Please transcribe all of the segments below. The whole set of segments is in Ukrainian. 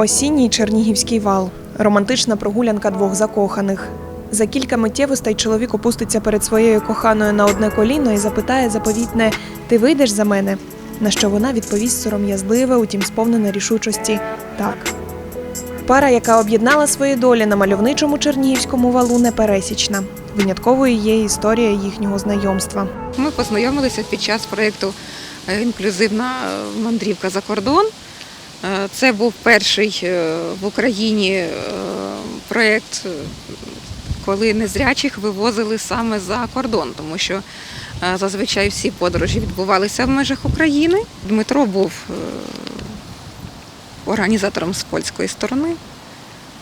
Осінній Чернігівський вал романтична прогулянка двох закоханих. За кілька миттєвостей чоловік опуститься перед своєю коханою на одне коліно і запитає заповітне Ти вийдеш за мене? На що вона відповість сором'язливе, утім сповнене рішучості так. Пара, яка об'єднала свої долі на мальовничому Чернігівському валу, непересічна. Винятковою є історія їхнього знайомства. Ми познайомилися під час проєкту Інклюзивна мандрівка за кордон. Е, Це був перший е, в Україні е, проєкт, коли незрячих вивозили саме за кордон, тому що зазвичай всі подорожі відбувалися в межах України. Дмитро був організатором з польської сторони.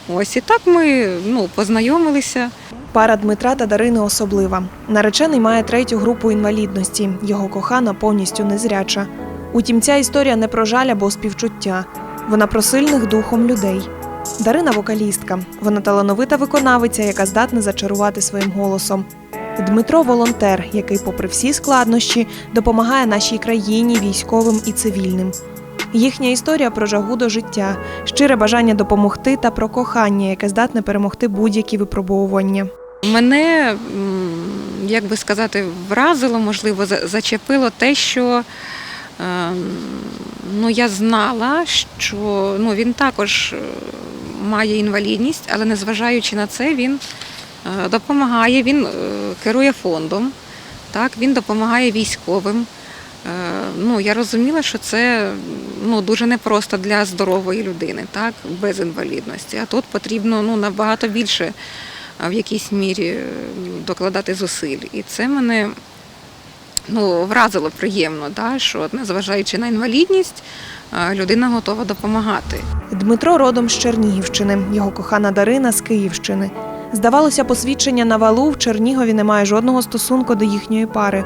Ось і так ми ну, познайомилися. Пара Дмитра та Дарини особлива. Наречений має третю групу інвалідності. Його кохана повністю незряча. Утім, ця історія не про жаль або співчуття. Вона про сильних духом людей. Дарина вокалістка. Вона талановита виконавиця, яка здатна зачарувати своїм голосом. Дмитро волонтер, який, попри всі складнощі, допомагає нашій країні, військовим і цивільним. Їхня історія про жагу до життя, щире бажання допомогти та про кохання, яке здатне перемогти будь-які випробовування. Мене, як би сказати, вразило, можливо, зачепило те, що ну, я знала, що ну, він також е, має інвалідність, але незважаючи на це, він е, допомагає, він е, керує фондом, так, він допомагає військовим. Ну, я розуміла, що це ну, дуже непросто для здорової людини, так, без інвалідності. А тут потрібно ну, набагато більше в якійсь мірі докладати зусиль. І це мене ну, вразило приємно, да, що незважаючи на інвалідність, людина готова допомагати. Дмитро родом з Чернігівщини, його кохана Дарина з Київщини. Здавалося, посвідчення на валу в Чернігові не має жодного стосунку до їхньої пари.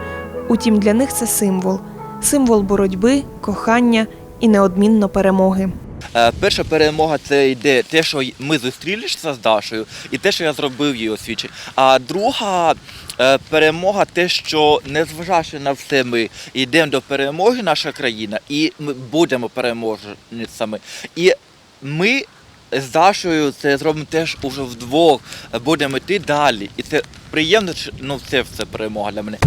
Утім, для них це символ символ боротьби, кохання і неодмінно перемоги. Е, Перша перемога це йде те, що ми зустрілися з Дашою, і те, що я зробив її освічення. А друга е, перемога те, що незважаючи на все, ми йдемо до перемоги, наша країна, і ми будемо переможницями. І ми з Дашою це зробимо теж уже вдвох, будемо йти далі. І це приємно, ну це все перемога для мене.